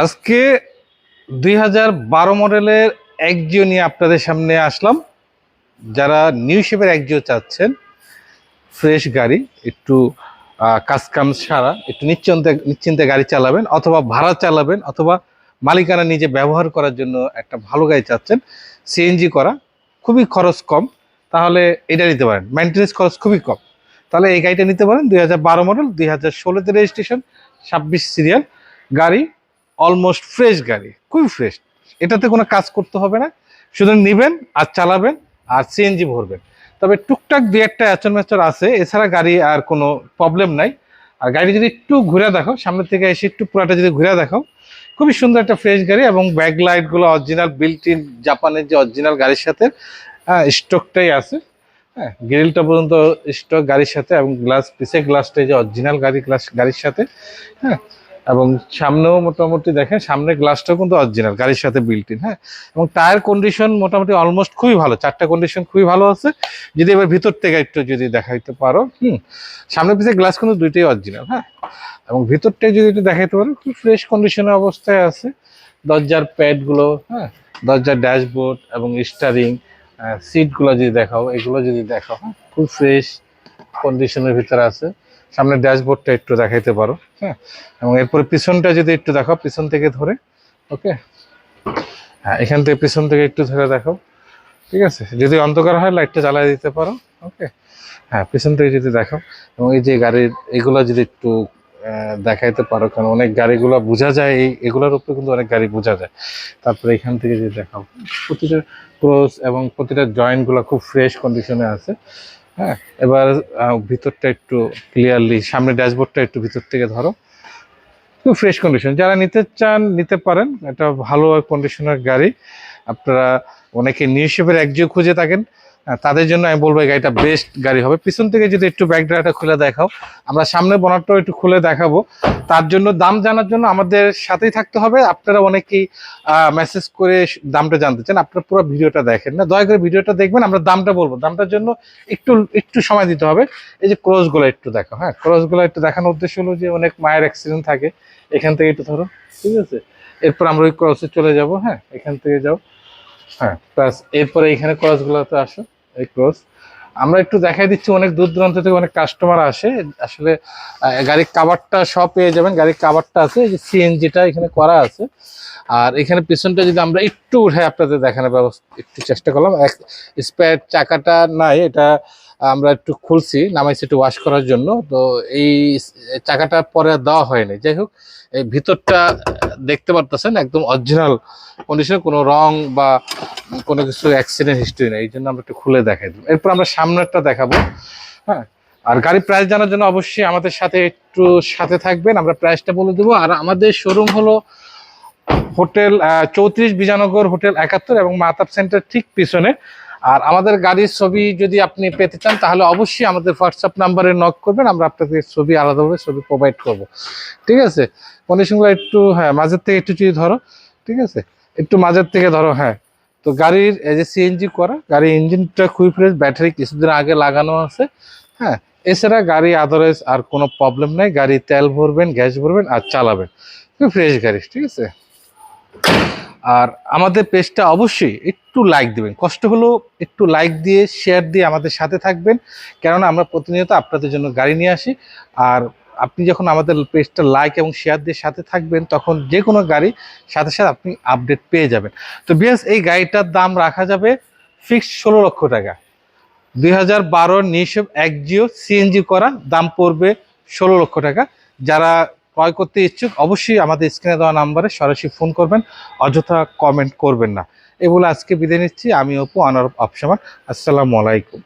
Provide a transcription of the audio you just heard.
আজকে দুই হাজার বারো মডেলের একজিও নিয়ে আপনাদের সামনে আসলাম। যারা নিউ শেপের একজিও চাচ্ছেন, ফ্রেশ গাড়ি, একটু কাজকাম সারা, একটু নিশ্চিন্তে নিশ্চিন্তে গাড়ি চালাবেন অথবা ভাড়া চালাবেন অথবা মালিকানা নিজে ব্যবহার করার জন্য একটা ভালো গাড়ি চাচ্ছেন সিএনজি করা, খুবই খরচ কম। তাহলে এটা নিতে পারেন। মেনটেন্স খরচ খুবই কম। তাহলে এই গাড়িটা নিতে পারেন দুই হাজার বারো মডেল, দুই হাজার ষোলোতে রেজিস্ট্রেশন, ছাব্বিশ সিরিয়াল গাড়ি। অলমোস্ট ফ্রেশ গাড়ি, খুবই ফ্রেশ এটাতে কোনো কাজ করতে হবে না। শুধু নেবেন আর চালাবেন আর সিএনজি ভরবেন। তবে টুকটাক দু একটা অ্যাচন ম্যাচর আছে, এছাড়া গাড়ি আর কোনো প্রবলেম নাই। আর গাড়ি যদি একটু ঘুরে দেখো সামনে থেকে এসে একটু পুরাটা যদি ঘুরে দেখো খুবই সুন্দর একটা ফ্রেশ গাড়ি এবং ব্যাক লাইটগুলো অরিজিনাল বিল্ট ইন জাপানের যে অরিজিনাল গাড়ির সাথে হ্যাঁ স্টকটাই আছে। হ্যাঁ গ্রিলটা পর্যন্ত স্টক গাড়ির সাথে এবং গ্লাস পিসে গ্লাসটা যে অরিজিনাল গাড়ি গ্লাস গাড়ির সাথে হ্যাঁ এবং সামনেও মোটামুটি দেখেন সামনের গ্লাসটাও কিন্তু অরিজিনাল গাড়ির সাথে বিল্ট ইন হ্যাঁ? এবং টায়ার কন্ডিশন মোটামুটি অলমোস্ট খুবই ভালো, চারটা কন্ডিশন খুবই ভালো আছে। যদি এবার ভিতর থেকে একটু যদি দেখাইতে পারো, হুম সামনে পিছিয়ে গ্লাস কিন্তু দুইটাই অরিজিনাল হ্যাঁ? এবং ভিতরটা যদি একটু দেখাইতে পারো, খুব ফ্রেশ কন্ডিশনের অবস্থায় আছে। দরজার প্যাডগুলো হ্যাঁ? দরজার ড্যাশবোর্ড এবং স্টারিং সিটগুলো যদি দেখাও, এগুলো যদি দেখাও হ্যাঁ? খুব ফ্রেশ কন্ডিশনের ভিতরে আছে। সামনে ড্যাশবোর্ডটা একটু দেখাইতে পারো হ্যাঁ? এবং এরপরে পিছনটা যদি একটু দেখাও, পিছন থেকে ধরে, ওকে? হ্যাঁ এখান থেকে পিছন থেকে একটু ধরে দেখো ঠিক আছে? যদি অন্ধকার হয়, লাইটটা জ্বালাই দিতে পারো, ওকে? হ্যাঁ পিছন থেকে যদি দেখো এবং এই যে গাড়ির, এগুলো যদি একটু দেখাইতে পারো, কারণ অনেক গাড়িগুলো বোঝা যায়, এই, এগুলোর উপরে কিন্তু অনেক গাড়ি বোঝা যায়। তারপরে এখান থেকে যদি দেখাও, প্রতিটা ক্রস এবং প্রতিটা জয়েন্টগুলো খুব ফ্রেশ কন্ডিশনে আছে। হ্যাঁ এবার ভিতরটা একটু ক্লিয়ারলি সামনে ড্যাশবোর্ডটা একটু ভিতর থেকে ধরো। খুব ফ্রেশ কন্ডিশন যারা নিতে চান, নিতে পারেন। এটা ভালো কন্ডিশনের গাড়ি। আপনারা অনেকে নিউ শেপের একজিও খুঁজে থাকেন। তাদের জন্য আমি বলব গাড়িটা বেস্ট গাড়ি হবে। পিছন থেকে যদি একটু ব্যাক ড্রাইভটা খুলে দেখাও, আমরা সামনে বনারটাও একটু খুলে দেখাবো। তার জন্য দাম জানার জন্য আমাদের সাথেই থাকতে হবে। আপনারা অনেকেই মেসেজ করে দামটা জানতে চান, আপনারা পুরো ভিডিওটা দেখেন না। দয়া করে ভিডিওটা দেখবেন, আমরা দামটা বলব। দামটার জন্য একটু একটু সময় দিতে হবে। এই যে ক্রসগুলো একটু দেখো হ্যাঁ? ক্রসগুলো একটু দেখানোর উদ্দেশ্য হলো যে অনেক মায়ের অ্যাক্সিডেন্ট থাকে। এখান থেকে একটু ধরো, ঠিক আছে? এরপর আমরা ওই ক্রসে চলে যাব হ্যাঁ? এখান থেকে যাও। হ্যাঁ। প্লাস এরপরে এখানে ক্রসগুলোতে আসো, এই ক্রস। আমরা একটু দেখাই দিচ্ছি অনেক দূর দূরান্ত থেকে অনেক কাস্টমার আসে। আসলে গাড়ির কাভারটা সব পেয়ে যাবেন। গাড়ির কাভারটা আছে যে সিএনজিটা এখানে করা আছে। আর এখানে পিছনটা যদি আমরা একটু উঠে আপনাদের দেখানোর ব্যবস্থা একটু চেষ্টা করলাম। এক স্পেয়ার চাকাটা নাই, এটা আমরা একটু খুলছি, নামাইছি একটু ওয়াশ করার জন্য। তো এই চাকাটা পরে দেওয়া হয়নি। যাই হোক, এই ভিতরটা দেখতে পারতেছেন, একদম অরিজিনাল কন্ডিশনে কোনো রং বা কোনো কিছু অ্যাক্সিডেন্ট হিস্ট্রি নেই। এই জন্য আমরা একটু খুলে দেখাই দেবো এরপর আমরা সামনেরটা দেখাবো। হ্যাঁ আর গাড়ির প্রাইস জানার জন্য অবশ্যই আমাদের সাথে একটু সাথে থাকবেন। আমরা প্রাইসটা বলে দেবো। আর আমাদের শোরুম হলো হোটেল চৌত্রিশ বিজয়নগর হোটেল একাত্তর এবং মাতাব সেন্টার ঠিক পিছনে। আর আমাদের গাড়ির ছবি যদি আপনি পেতে চান, তাহলে অবশ্যই আমাদের হোয়াটসঅ্যাপ নাম্বারে নক করবেন, আমরা আপনাদের ছবি আলাদাভাবে ছবি প্রোভাইড করব। ঠিক আছে? কন্ডিশনগুলো একটু হ্যাঁ মাঝের থেকে একটু যদি ধরো, ঠিক আছে? একটু মাঝের থেকে ধরো হ্যাঁ। তো গাড়ির, এই যে সিএনজি করা, গাড়ির ইঞ্জিনটা খুবই ফ্রেশ ব্যাটারি কিছুদিন আগে লাগানো আছে হ্যাঁ। এছাড়া গাড়ি আদারওয়াইজ আর কোনো প্রবলেম নাই, গাড়ি তেল ভরবেন, গ্যাস ভরবেন আর চালাবেন। ফ্রেশ গাড়ি, ঠিক আছে? আর আমাদের পেজটা অবশ্যই একটু লাইক দেবেন। কষ্ট হলো একটু লাইক দিয়ে শেয়ার দিয়ে আমাদের সাথে থাকবেন। কেননা আমরা প্রতিনিয়ত আপনাদের জন্য গাড়ি নিয়ে আসি। আর আপনি যখন আমাদের পেজটা লাইক এবং শেয়ার দিয়ে সাথে থাকবেন, তখন যে কোনো গাড়ি সাথে সাথে আপনি আপডেট পেয়ে যাবেন। তো বিয়াস, এই গাড়িটার দাম রাখা যাবে ফিক্সড ষোলো লক্ষ টাকা। দুই হাজার বারোর নিঃসব এক জিও সিএনজি করা দাম পড়বে ষোলো লক্ষ টাকা। যারা ক্রয় করতে ইচ্ছুক, অবশ্যই আমাদের স্ক্রিনে দেওয়া নাম্বারে সরাসরি ফোন করবেন, অযথা কমেন্ট করবেন না। এগুলো আজকে বিদায় নিচ্ছি। আমি অপু আনার অপসমান আসসালামু আলাইকুম।